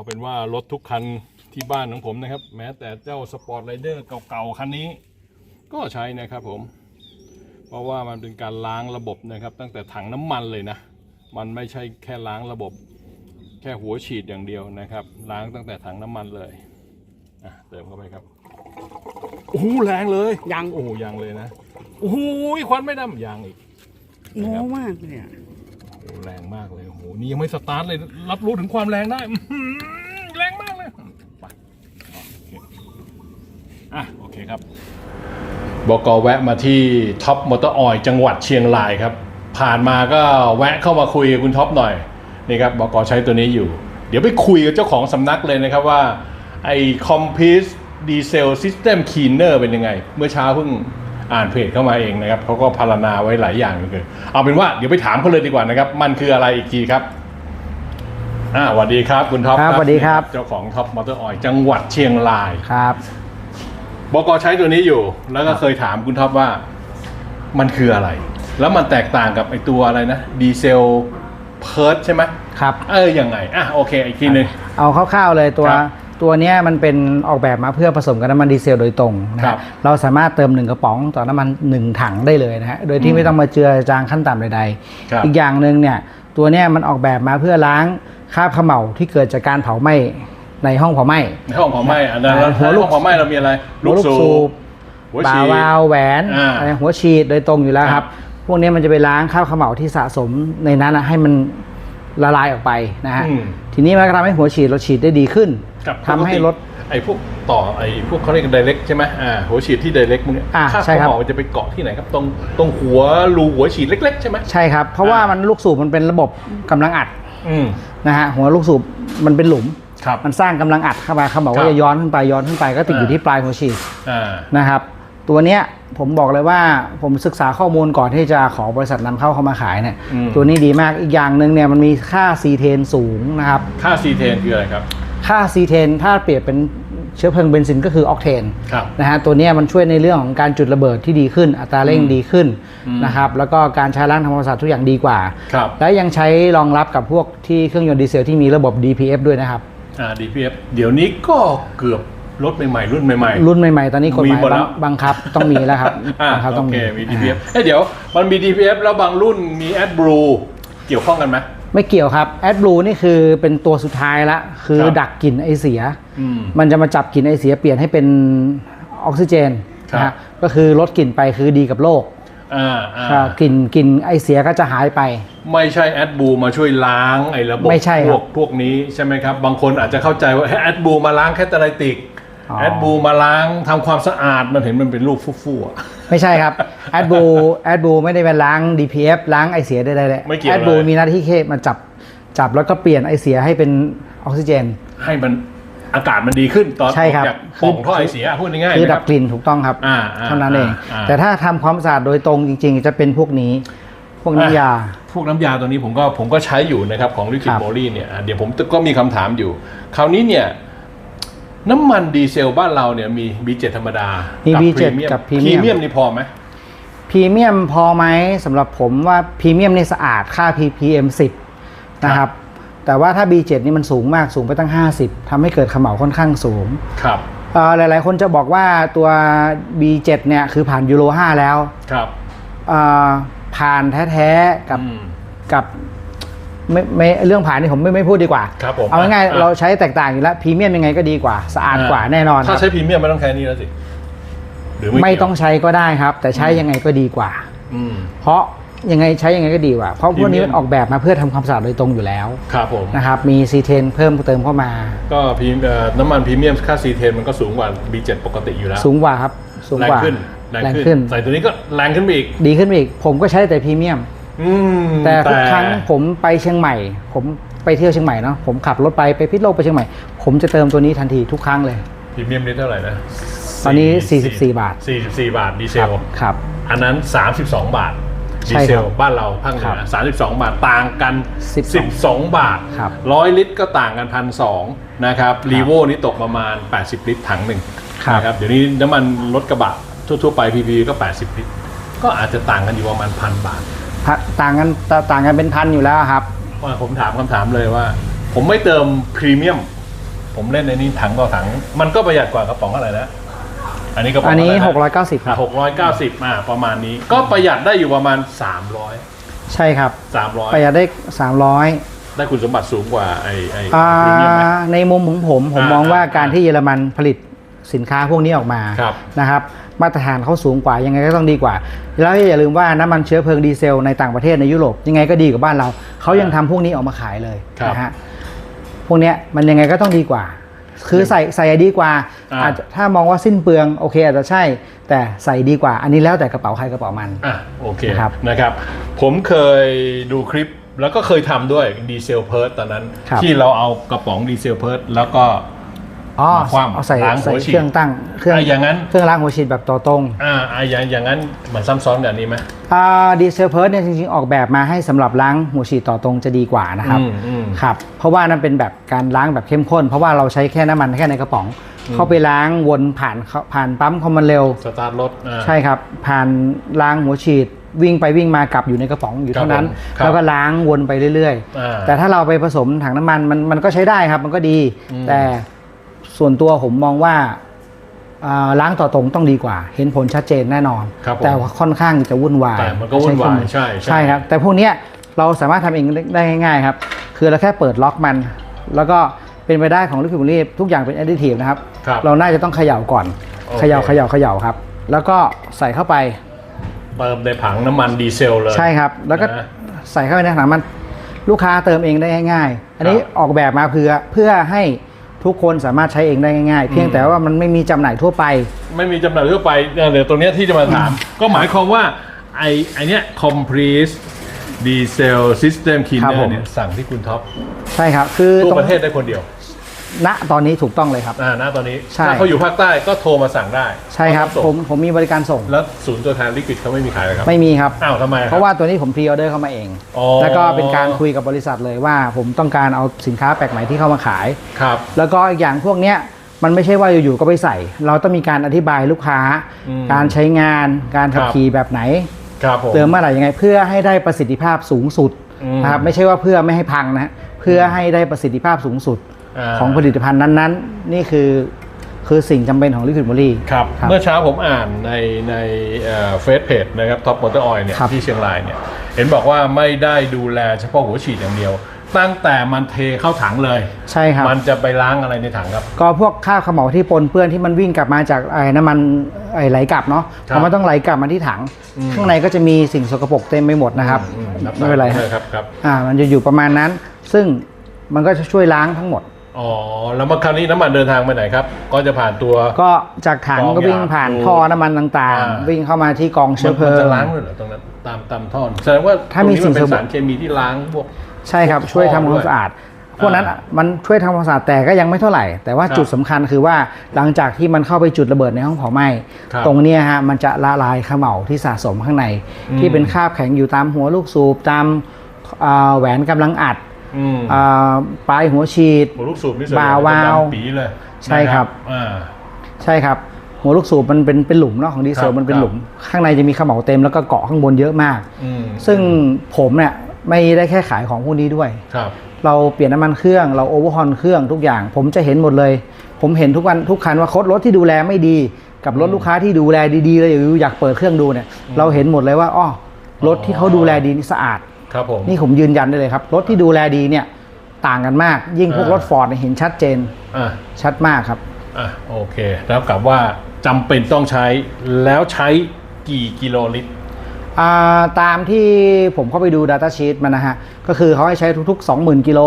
เอาเป็นว่ารถทุกคันที่บ้านของผมนะครับ แม้แต่เจ้าสปอร์ตไรเดอร์เก่าๆคันนี้ ก็ใช้นะครับผม เพราะว่ามันเป็นการล้างระบบนะครับ ตั้งแต่ถังน้ำมันเลยนะ มันไม่ใช่แค่ล้างระบบ แค่หัวฉีดอย่างเดียวนะครับ ล้างตั้งแต่ถังน้ำมันเลยอะเติมเข้าไปครับโอ้โหแรงเลยยังโอ้โหยังเลยนะโอ้โหควันไม่ดำยังอีกโม้มากเลยอะโอ้ แรงมากเลยโอ้โหนี่ยังไม่สตาร์ทเลย รับรู้ถึงความแรงได้แรงมากเลยไปโอเคอะโอเคครับบกแวะมาที่ท็อปมอเตอร์ออยจังหวัดเชียงรายครับ ผ่านมาก็แวะเข้ามาคุยกับคุณท็อปหน่อยนี่ครับบกใช้ตัวนี้อยู่ เดี๋ยวไปคุยกับเจ้าของสำนักเลยนะครับว่าไอ้คอมพิวดีเซลซิสเต็มคีเนอร์เป็นยังไง เมื่อเช้าเพิ่ง อ่านเพจเข้ามาเองนะครับเขาก็พารณนาไว้หลายอย่างเหลยเอาเป็นว่าเดี๋ยวไปถามเขาเลยดีกว่านะครับ มันคืออะไรอีกทีครับอ่าสวัสดีครับคุณท็อปครับสวัสดีครับ เจ้าของท็อปมอเตอร์ออยจังหวัดเชียงรายครับบกใช้ตัวนี้อยู่ แล้วก็เคยถามคุณท็อปว่า มันคืออะไร แล้วมันแตกต่างกับไอตัวอะไรนะ ดีเซลเพิร์ดใช่ไหมครับ เออยังไงอะโอเคอีกทีหนึงเอาคร่าวๆเลยตัวครับ ตัวเนี้ยมันเป็นออกแบบมาเพื่อผสมกับน้ำมันดีเซลโดยตรงนะคครัรับบเราสามารถเติม1กระป๋องต่อน้ำมัน1ถังได้เลยนะฮะโดยที่ไม่ต้องมาเจือจางขั้นต่ำใดครับๆอีกอย่างหนึ่งเนี่ยตัวเนี้ยมันออกแบบมาเพื่อล้างคราบเขม่าที่เกิดจากการเผาไหม้ในห้องเผาไหม้ในห้องเผาไหม้อันนั้นแล้วหัวลูกห้องเผาไหม้เรามีอะไรลูกสูบหัวบาฉีดวาล์วแหวนอ่าอะไรหัวฉีดโดยตรงอยู่แล้วคครัรับบพวกนี้มันจะไปล้างคราบเขม่าที่สะสมในนั้นนะให้มัน ละลายออกไปนะฮะ อืม ทีนี้มันก็ทำให้หัวฉีดเราฉีดได้ดีขึ้นกับทำให้รถไอ้พวกต่อไอ้พวกเขาเรียกไดเรกใช่ไหมอ่าหัวฉีดที่ไดเรกมึงเนี่ยอ่าค่าใช่ครับเขม่ามันจะไปเกาะที่ไหนครับตรงตรงหัวรูหัวฉีดเล็ก ๆ ใช่ไหม ใช่ครับ เพราะว่าอ่ามั มันลูกสูบมันเป็นระบบกำลังอัดอืม นะฮะหัวลูกสูบมันเป็นหลุม ครับ มันสร้างกำลังอัดเข้ามาเขาบอกครัว่าบจะย้อนขึ้นไปย้อนขึ้นไปก็ติดอยู่อ่า ที่ปลายหัวฉีดอ่า นะครับ ตัวเนี้ยผมบอกเลยว่าผมศึกษาข้อมูลก่อนที่จะขอบริษัทนำเข้าเข้ามาขายเนี่ยอืมตัวนี้ดีมากอีกอย่างหนึ่งเนี่ยมันมีค่าซีเทนสูงนะครับ ค่าซีเทนคืออะไรครับ ค่าซีเทนถ้าเปรียบเป็นเชื้อเพลิงเบนซินก็คือออกเทนครับนะฮะตัวเนี้ยมันช่วยในเรื่องของการจุดระเบิดที่ดีขึ้น อัตราเร่งอืมดีขึ้นอืมนะครับแล้วก็การใช้ล้างทำความสะอาดทุกอย่างดีกว่าครับและยังใช้รองรับกับพวกที่เครื่องยนต์ดีเซลที่มีระบบ DPF ด้วยนะครับอ่า DPF เดี๋ยวนี้ก็เกือบ รถใหม่ๆรุ่นใหม่ๆ รุ่นใหม่ๆ ตอนนี้กฎหมีมายหมดแล้ว บังบังคับต้องมีแล้วครับอ่าบังคับโอต้องเคมีมี DPF เอ้ยเดี๋ยวมันมี DPF แล้วบางรุ่นมี AdBlue เกี่ยวข้องกันไหม ไม่เกี่ยวครับ AdBlue นี่คือเป็นตัวสุดท้ายละคือครับ ดักกลิ่นไอเสีย อืม มันจะมาจับกลิ่นไอเสียเปลี่ยนให้เป็นออกซิเจนครับ นะฮะก็คือลดกลิ่นไปคือดีกับโลกอ่าอ่าครับกลิ่นกลิ่นไอเสียก็จะหายไป ไม่ใช่ AdBlue มาช่วยล้างไอ้ระบบไม่ใช่พครัวบกพวกนี้ใช่ไหมครับ บางคนอาจจะเข้าใจว่า AdBlue มาล้างแคตาไลติก อ๋อ AdBlue มาล้างทำความสะอาดมันเห็นมันเป็นรูปฟู่ๆอะ ไม่ใช่ครับ AdBlue AdBlue ไม่ได้ไปล้าง DPF ล้างไอเสียใดๆเลยไม่เกี่ยวเลย AdBlue มีหน้าที่แค่มาจับจับแล้วก็เปลี่ยนไอเสียให้เป็นออกซิเจน ให้มันอากาศมันดีขึ้นตอนใช่ครับ ออกจากปล่องท่อไอเสียพูดง่ายๆคือนะคดัรับ บกลิ่นถูกต้องครับอ่าอ่าเท่านั้นเอง อ่า แต่ถ้าทำความสะอาดโดยตรงจริง ๆ จะเป็นพวกนี้ พวกน้ำยา พวกน้ำยาตัวนี้ผมก็ผมก็ใช้อยู่นะครับของลิควิคดรับ โมลีเนี่ยอะเดี๋ยวผมก็มีคำถามอยู่ คราวนี้เนี่ย น้ำมันดีเซลบ้านเราเนี่ยมี B7 ธรรมดา มีมี B7 กับพรีพเมีรียมเมียมนี่พอไหมพรีเมียมพอไหมสำหรับผมว่าพรีเมียมนี่สะอาดค่า ppm 10 นะครับ แต่ว่าถ้า B7 นี่มันสูงมากสูงไปตั้ง 50ทำให้เกิดเขม่าค่อนข้างสูงครับเอ่อหลายๆ คนจะบอกว่าตัว B7 เนี่ยคือผ่านยูโร5แล้วครับเอ่อผ่านแท้ ๆ กับอืม กับ ไม่ไม่เรื่องผ่านนี่ผมไม่ไม่พูดดีกว่า ครับผมเอาง่ายอะๆเราใช้แตกต่างอยู่แล้วพรีเมียมยังไงก็ดีกว่า สะอาดกว่าแน่นอนคถ้ารับใช้พรีเมียมไม่ต้องใช้นี่แล้วสิหรือไม่ไม่เกี่ยวต้องใช้ก็ได้ครับ แต่ใช้ยังไงก็ดีกว่า อืม เพราะยังไงใช้ยังไงก็ดีกว่า เพราะพวกนี้พรีเมียมมันออกแบบมาเพื่อทำความสะอาดโดยตรงอยู่แล้วครับผม นะครับมีซีเทนเพิ่มเติมเข้ามา ก็พรีเอ่อน้ำมันพรีเมียมค่าซีเทนมันก็สูงกว่า B7 ปกติอยู่แล้วสูงกว่าครับสูงแรงกว่าขึ้นแรงขึ้น ใส่ตัวนี้ก็แรงขึ้นไปอีก ดีขึ้นไปอีก ผมก็ใช้แต่พรีเมียม อืมแต่ทุกครั้งผมไปเชียงใหม่ ผมไปเที่ยวเชียงใหม่เนาะผมขับรถไปไปพิษโลกไปเชียงใหม่ ผมจะเติมตัวนี้ทันทีทุกครั้งเลย พรีเมียมนี่เท่าไหร่นะตอนนี้สี่44บาท 44 บาทดีเซครับลครับ อันนั้น 32 บาทดีใช่เซครัลบบ้านเราภาคเหนืครัอบ32 บาทต่างกัน 12 12บาทครับร้อยลิตรก็ต่างกันพันสองนะครับรีโวนี่ตกประมาณ 80 ลิตรถังหนึ่งครับนะครับเดี๋ยวนี้น้ำมันรถกระบะทั่วๆไป PV ก็ 80 ลิตร ก็อาจจะต่างกันอยู่ประมาณพันบาทพัก ต่างกันต่างกันเป็นพันอยู่แล้วครับว่าผมถามคำถามเลยว่า ผมไม่เติมพรีเมียม ผมเล่นในนี้ถังต่อถัง มันก็ประหยัดกว่ากระป๋องอะไรนะอันนี้กระป๋องอันนี้ะไระ690ครับหกร้อยเก้าสิบอ่าประมาณนี้ ก็ประหยัดได้อยู่ประมาณสามร้อยใช่ครับสามร้อยประหยัดได้300ได้คุณสมบัติสูงกว่าไอ้ไอ้อ่าพรีเมียมไหมในมุมของผม ผมอ่ามองว่าอ่าการที่เยอรมันผลิต สินค้าพวกนี้ออกมาครับนะครับมาตรฐานเขาสูงกว่ายังไงก็ต้องดีกว่า แล้วอย่าลืมว่าน้ำมันเชื้อเพลิงดีเซลในต่างประเทศในยุโรปยังไงก็ดีกว่าบ้านเราเขายังทำพวกนี้ออกมาขายเลยครับนะฮะพวกเนี้ยมันยังไงก็ต้องดีกว่า คือใส่ใส่ดีกว่าอ่าอาจจะถ้ามองว่าสิ้นเปลืองโอเคอาจจะใช่ แต่ใส่ดีกว่า อันนี้แล้วแต่กระเป๋าใครกระเป๋ามันอะโอเคนะครับนะครับ ผมเคยดูคลิปแล้วก็เคยทำด้วยดีเซลเพิร์ตตอนนั้นครับที่เราเอากระป๋องดีเซลเพิร์ตแล้วก็อ๋อ มาคว่ำเอาใส่ล้างหัใส่วฉีดเครื่องตั้งเครื่องอะอย่างนั้นเครื่องล้างหัวฉีดแบบต่อตรงอ่าอ่าอย่างอย่างนั้นมันซ้ำซ้อนกับอันนี้ไหมอ่าดีเซลเพิร์ดเนี่ยจริงๆออกแบบมาให้สำหรับล้างหัวฉีดต่อตรงจะดีกว่านะครับอืมอืมครับเพราะว่านั่นเป็นแบบการล้างแบบเข้มข้น เพราะว่าเราใช้แค่น้ำมันแค่ในกระป๋องเข้าไปล้างวนผ่านเข้าผ่านปั๊มคอมมันเร็วสตาร์ทรถอ่าใช่ครับ ผ่านล้างหัวฉีดวิ่งไปวิ่งมากลับอยู่ในกระป๋องอยู่เท่านั้นครับผมครับแล้วก็ล้างวนไปเรื่อยอ่าๆแต่ถ้าเราไปผสมถังน้ำมันมันมันก็ใช้ได้ครับมันก็ดีอืมแต่ ส่วนตัวผมมองว่าอ่าล้างต่อตรงต้องดีกว่า เห็นผลชัดเจนแน่นอนครับผมแต่ว่าค่อนข้างจะวุ่นวายแต่มันก็วุ่นวายเครื่องมือใช่ใช่ใช่ครับแต่พวกเนี้ยเราสามารถทำเองได้ง่ายๆครับ คือเราแค่เปิดล็อกมัน แล้วก็เป็นไปได้ของลิควิดมูลี่ทุกอย่างเป็นแอดดิทีฟนะครับครับเราน่าจะต้องเขย่าก่อนโอเคเขย่าเขย่าเขย่าครับ แล้วก็ใส่เข้าไปเติมในผังน้ำมันดีเซลเลยใช่ครับ แล้วก็นะใส่เข้าไปในถังมันลูกค้าเติมเองได้ง่ายๆ อันนี้ครับออกแบบมาเพื่อเพื่อให้ ทุกคนสามารถใช้เองได้ง่ายๆ เพียงอืมแต่ว่ามันไม่มีจำหน่ายทั่วไป ไม่มีจำหน่ายทั่วไปเออเดี๋ยวตัวเนี้ยที่จะมาถาม ก็หมายความว่าไอไอเนี้ย compressed diesel system ครับ cleaner ผมเนี่ยสั่งที่คุณท็อป ใช่ครับ คือทั่วตรงประเทศได้คนเดียว ณตอนนี้ถูกต้องเลยครับ อ่าณตอนนี้ใช่ ถ้าเขาอยู่ภาคใต้ก็โทรมาสั่งได้ใช่ครับเขาส่งผมผมมีบริการส่ง แล้วศูนย์ตัวแทนลิควิดเขาไม่มีขายเลยครับไม่มีครับ อ้าวทำไมคบ เพราะว่าตัวนี้ผมพรีออเดอร์เข้ามาเอง อ๋อ แล้วก็เป็นการคุยกับบริษัทเลยว่า ผมต้องการเอาสินค้าแปลกใหม่ที่เข้ามาขาย ครับ แล้วก็อีกอย่างพวกเนี้ยมันไม่ใช่ว่าอยู่ๆก็ไปใส่ เราต้องมีการอธิบายลูกค้า อืมการใช้งาน การขับครับ ขี่แบบไหน ครับผม เติมเมื่อไหร่ยังไงเพื่อให้ได้ประสิทธิภาพสูงสุดอืมนะครับไม่ใช่ว่าเพื่อไม่ให้พังนะเพื่อให้ได้ประสิทธิภาพสูงสุดา ของผลิตภัณฑ์นั้นๆ นี่คือคือสิ่งจำเป็นของ Liquid m o l y ครับครับ เมื่อเช้าผมอ่านในในเฟซเพจนะครับท็อปมอเตอร์ออยเนี่ยครับที่เชียงรายเนี่ย เห็นบอกว่าไม่ได้ดูแลเฉพาะหัวฉีดอย่างเดียว ตั้งแต่มันเทเข้าถังเลย ใช่ครับ มันจะไปล้างอะไรในถังครับ ก็พวกข้าวขมเหลาที่ปนเปื้อนที่มันวิ่งกลับมาจากไอ้น้ำมันไอ้ไหลกลับเนาะครับมันต้องไหลกลับมาที่ถังอืมข้างในก็จะมีสิ่งสกปรกเต็มไปหมดนะครับอืมไม่เป็นไรคฮะรับครับอ่ามันจะอยู่ประมาณนั้น ซึ่งมันก็จะช่วยล้างทั้งหมด อ๋อ แล้วมาคราวนี้น้ำมันเดินทางไปไหนครับ ก็จะผ่านตัว ก็จากถังกองก็วิ่งยาผ่านดูท่อน้ำมันต่างอ่า ๆ วิ่งเข้ามาที่กองเชื้อเพลิมันง จะล้างด้วยเหรอตรงนั้นตามตามท่อนแสดงว่าถ้ามีตรงนี้นเป็นสิ่งสกปรกสารเคมีที่ล้างพวก ใช่ครับพวกช่วยทำความด้วยสะอาด พวกนั้นอ่ามันช่วยทำความสะอาดแต่ก็ยังไม่เท่าไหร่ แต่ว่าครับจุดสำคัญคือว่าหลังจากที่มันเข้าไปจุดระเบิดในห้องเผาไหม้ครับ ตรงเนี้ยฮะมันจะละลายเขม่าที่สะสมข้างในอืมที่เป็นคราบแข็งอยู่ตามหัวลูกสูบตามอ่าแหวนกำลังอัด อืมอ่าปลายหัวฉีด หัวลูกสูบนี่ส่วนใหญ่บาวาล์วจะดำปีเลยใช่ครับ นะอ่า ใช่ครับ หัวลูกสูบมันเป็นเป็นหลุมเนาะของดีเซครัลบมันเป็นครับ หลุม ข้างในจะมีเขม่าเต็มแล้วก็เกาะข้างบนเยอะมาก อืมซึ่งผมเนี่ยไม่ได้แค่ขายของพวกนี้ด้วย ครับ เราเปลี่ยนน้ำมันเครื่องเราโอเวอร์ฮอนเครื่องทุกอย่าง ผมจะเห็นหมดเลย ผมเห็นทุกวันทุกคันว่าโคดรถที่ดูแลไม่ดี กับรถอืมลูกค้าที่ดูแลดีๆเลยอยู่อยากเปิดเครื่องดูเนี่ย เราเห็นหมดเลยว่าอ้อรถที่เขาดูแลดีนี่สะอาด ครับผมนี่ผมยืนยันได้เลยครับ รถที่ดูแลดีเนี่ยต่างกันมาก ยิ่งพวกอ่ารถฟอร์ดเห็นชัดเจนอะชัดมากครับอะโอเค แล้วกับว่าจำเป็นต้องใช้แล้วใช้กี่กิโลลิตรอ่าตามที่ผมเข้าไปดู Data Sheet มันนะฮะ ก็คือเขาให้ใช้ทุก ๆ 20,000 กิโล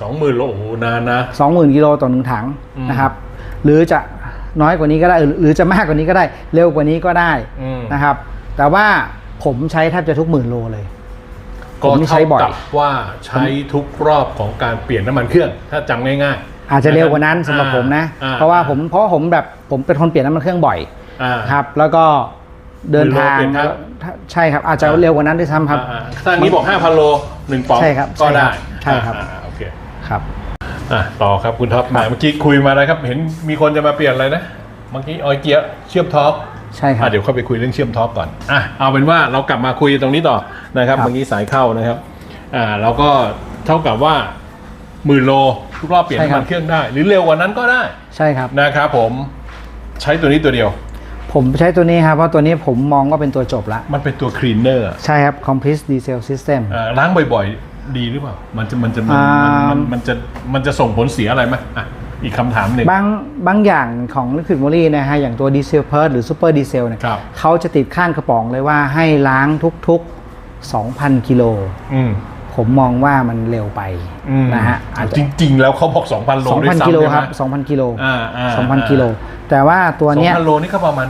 สองหมื่นโลโอ้โหนานนะ 20,000 กิโลต่อหนึ่งถังอืมนะครับ หรือจะน้อยกว่านี้ก็ได้หรือหรือจะมากกว่านี้ก็ได้ เร็วกว่านี้ก็ได้อืมนะครับ แต่ว่าผมใช้แทบจะทุกหมื่นโลเลยก็ ผมนี่ใช้เท่าบ่อยกับว่าใช้ทุกรอบของการเปลี่ยนน้ำมันเครื่อง ถ้าจำง่ายๆ อาจจะเร็วกว่านั้นสำหรับอ่าผมนะอ่เพราะว่าผมเพราะว่าผมแบบผมเป็นคนเปลี่ยนน้ำมันเครื่องบ่อยอ่าครับแล้วก็เดินทางหมื่นโลเปลี่ยนครับใช่ครับ อาจจะเร็วกว่านั้นด้วยซ้ำครับอ่าๆถ้าอย่างนี้บอก5,000โลหนึ่งป๋องใช่ครับก็ได้ใช่ครับอ่าๆโอเคครับอะต่อครับคุณท็อปมาเมื่อกี้คุยมาอะไรครับ เห็นมีคนจะมาเปลี่ยนอะไรนะเมื่อกี้ออยเกียร์เชื่อมท็อป ใช่ครับอะเดี๋ยวเข้าไปคุยเรื่องเชื่อมท็อปก่อนอะเอาเป็นว่าเรากลับมาคุยตรงนี้ต่อนะครับครับเมื่อกี้สายเข้านะครับอ่าเราก็เท่ากับว่าหมื่นโลทุกรอบเปลี่ยนใช่ครัน้ำมับนเครื่องได้ หรือเร็วกว่านั้นก็ได้ใช่ครับนะครับผมใช้ตัวนี้ตัวเดียว ผมใช้ตัวนี้ครับเพราะตัวนี้ผมมองว่าเป็นตัวจบละมันเป็นตัวคลีนเนอร์ใช่ครับ Complete Diesel System ล้างบ่อยๆ ดีหรือเปล่า มันจะมันจะมันอ่ามันมันจะมันจะส่งผลเสียอะไรไหมอะ อีกคำถามหนึ่ง บางบางอย่างของ Liquid Moly นะฮะอย่างตัวดีเซลเพิร์หรือซูเปอร์ดีเซลเนี่ยครับ เขาจะติดข้างกระป๋องเลยว่าให้ล้างทุกๆ 2,000 กิโล อืมผมมองว่ามันเร็วไปอืมนะฮะอาจจะจริง ๆ แล้วเขาบอก 2,000 โลด้วย2,000ซ้ำกิโลใช่ไหมครับ2,000กิโลอ่าอ่า2,000กิโลแต่ว่าตัวเนี้ย2,000 โลนี่ก็ประมาณ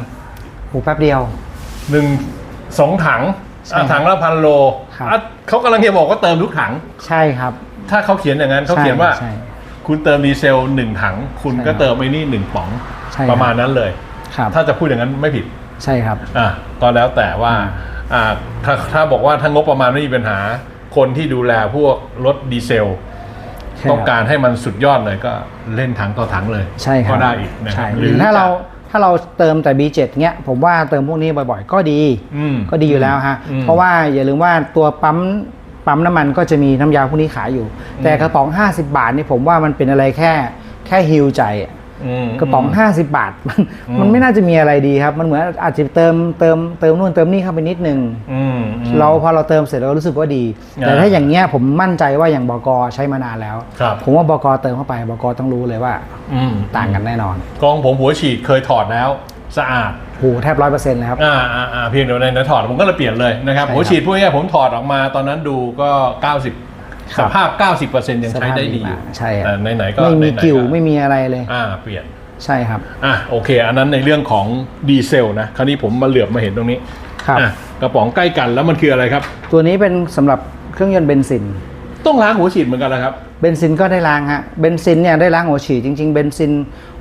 โหแป๊บเดียว หนึ่งสองถังใช่อะถังละพันโลครับ อะเขากำลังจะบอกว่าเติมทุกถัง ใช่ครับ ถ้าเขาเขียนอย่างนั้นเขาใช่เขียนว่า ใช่ คุณเติมดีเซลหนึ่งถัง คุณใช่ก็ครับเติมไอ้นี่หนึ่งป๋องใช่ครับ ประมาณนั้นเลย ครับถ้าจะพูดอย่างนั้นไม่ผิดใช่ครับ อะก็แล้วแต่ว่าอ่าถ้าถ้าบอกว่าถ้างบประมาณไม่มีปัญหา คนที่ดูแลพวกรถดีเซล ใช่ครับต้องการให้มันสุดยอดเลยก็เล่นถังต่อถังเลยใช่ครับก็ได้อีกนะคใช่รับหรือถ้าเราถ้าเราเติมแต่ B7 เนี้ยผมว่าเติมพวกนี้บ่อยๆ ก็ดี อืม ก็ดีอยู่แล้วฮะ อืมเพราะว่าอย่าลืมว่าตัวปั๊ม ปั๊มน้ำมันก็จะมีน้ำยาพวกนี้ขายอยู่ แต่กระป๋อง 50 บาทนี่ผมว่ามันเป็นอะไรแค่แค่ฮิวใจอะอืมกระป๋อง 50 บาทมันอืมมันไม่น่าจะมีอะไรดีครับ มันเหมือนอาจจะเติมเติมเติมนู่นเติมนี่เข้าไปนิดนึงอืมอืม เราพอเราเติมเสร็จเราก็รู้สึกว่าดี อ่าแต่ถ้าอย่างเงี้ยผมมั่นใจว่าอย่างบกใช้มานานแล้ว ครับ ผมว่าบกเติมเข้าไปบกต้องรู้เลยว่า อืมต่างกันแน่นอน กองผมหัวฉีดเคยถอดแล้ว สะอาดโหแทบร้อยเปอร์เซ็นต์เลยครับอ่าอ่าอ่าเพียงเดี๋ยวในนั้นถอดผมก็เลยเปลี่ยนเลยนะครับใช่ครับหัวฉีดพวกเนี้ยผมถอดออกมาตอนนั้นดูก็ 90คสรับภาพ 90%ยังใช้ได้ดีอยู่ใช่ครับแต่ไหนๆก็ไม่มีไหนๆกิ่วไม่มีอะไรเลย อ่า เปลี่ยน ใช่ครับ อะโอเค อันนั้นในเรื่องของดีเซลนะ คราวนี้ผมมาเหลือบมาเห็นตรงนี้ ครับอะกระป๋องใกล้กันแล้วมันคืออะไรครับ ตัวนี้เป็นสำหรับเครื่องยนต์เบนซิน ต้องล้างหัวฉีดเหมือนกันนะครับเบนซินก็ได้ล้างฮะเบนซินเนี่ยได้ล้างหัวฉีดจริง ๆ เบนซิน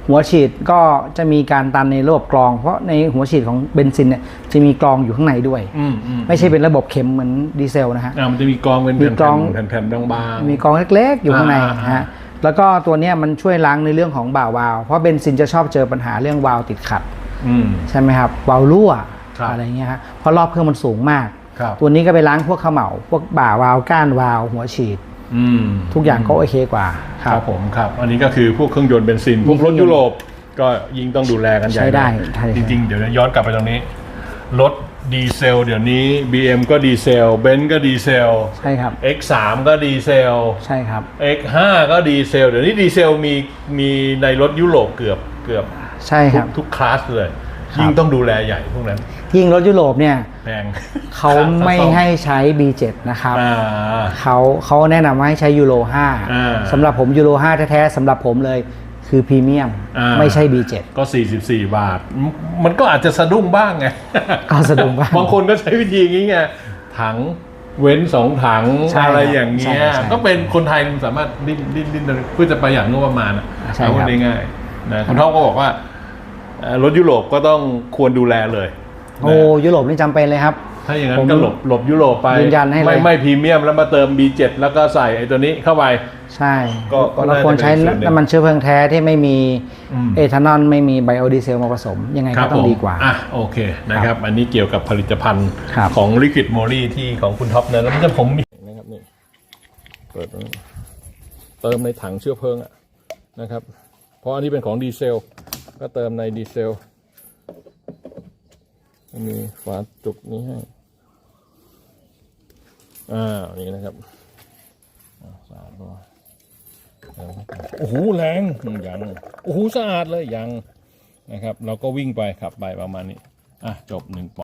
หัวฉีดก็จะมีการตันในระบบกรอง เพราะในหัวฉีดของเบนซินเนี่ยจะมีกรองอยู่ข้างในด้วย อืมอืมไม่ใช่เป็นระบบเข็มเหมือนดีเซลนะฮะ อ่ามันจะมีกรองเป็นมีกรอง แผ่นๆแผ่นๆบางๆ มีกรองเล็กๆ อยู่ข้างในอ่า ฮะแล้วก็ตัวเนี้ยมันช่วยล้างในเรื่องของบ่าวาล์วเพราะเบนซินจะชอบเจอปัญหาเรื่องวาล์วติดขัด อืม ใช่ไหมครับวาล์วรั่วครับอะไรเงี้ยฮะเพราะรอบเครื่องมันสูงมาก ครับ ตัวนี้ก็ไปล้างพวกเขม่าพวกบ่าวาล์วก้านวาล์วหัวฉีดอืม ทุกอย่างก็โอเคกว่าครับผมครับ อันนี้ก็คือพวกเครื่องยนต์เบนซินพวกรถยุโรปก็ยิ่งต้องดูแลกันใหญ่ใช้ได้เลยใช่จริงๆ เดี๋ยวย้อนกลับไปตรงนี้ รถดีเซลเดี๋ยวนี้ BM ก็ดีเซลเบนซ์ก็ดีเซลใช่ครับ X3 ก็ดีเซลใช่ครับ X5 ก็ดีเซล เดี๋ยวนี้ดีเซลมีมีในรถยุโรปเกือบเกือบใช่คทุรักบทุกคลาสเลยครับ ยิ่งต้องดูแลใหญ่พวกนั้น ยิ่งรถยุโรปเนี่ยแพงเขาไม่ให้ใช้ B7 นะครับอ่าเขาเขาแนะนำว่าให้ใช้ยูโรอ่า5สำหรับผมยูโร5แท้ๆสำหรับผมเลยคือพรีเมียมอ่าไม่ใช่ B7 ก็ 44 บาทมมันก็อาจจะสะดุ้งบ้างไงก็สะดุ้งบ้างบางคนก็ใช้วิธีอย่างนี้ไงถังเว้นสองถังใช่อะไรครับอย่างเงี้ยใช่ใช่ก็เป็นคนไทยสามารถดิ้นดิ้นดิ้นเพื่อจะประหยัดงบประมาณอะใช่เอาพูดครับง่ายๆนะคุณท็อปก็บอกว่าเอ่อ รถยุโรปก็ต้องควรดูแลเลยโอ้ยุโรปนี่จำเป็นเลยครับ ถ้าอย่างนั้ผมนก็หลบหลบยุโรปไปยืนยันให้เลย ไม่ไม่พรีเมียมแล้วมาเติม B7 แล้วก็ใส่ไอ้ตัวนี้เข้าไป ใช่ก็ก็เราน่าจะควรใช้เป็นส่วนหนึ่งน้ำมันเชื้อเพลิงแท้ที่ไม่มีอืม เอทานอลไม่มีไบโอดีเซลมาผสม ยังไงครัก็บต้อผงมดีกว่า อะโอเคนะครับ อันนี้เกี่ยวกับผลิตภัณฑ์ครับ ของ Liquid m o l y ที่ของคุณท็อปนะแล้วมันจะผมมีนะครับนี่เปิดตรงนี้เติมในถังเชื้อเพลิงอะนะครับ เพราะอันนี้เป็นของดีเซล ก็เติมในดีเซล มีฝาจุกนี้ให้ อ่า นี่นะครับสะอาดด้วยเติมเข้าไปโอ้โห แรงยัง โอ้โห สะอาดเลยยังนะครับ เราก็วิ่งไปขับไปประมาณนี้ อะ จบหนึ่งปอ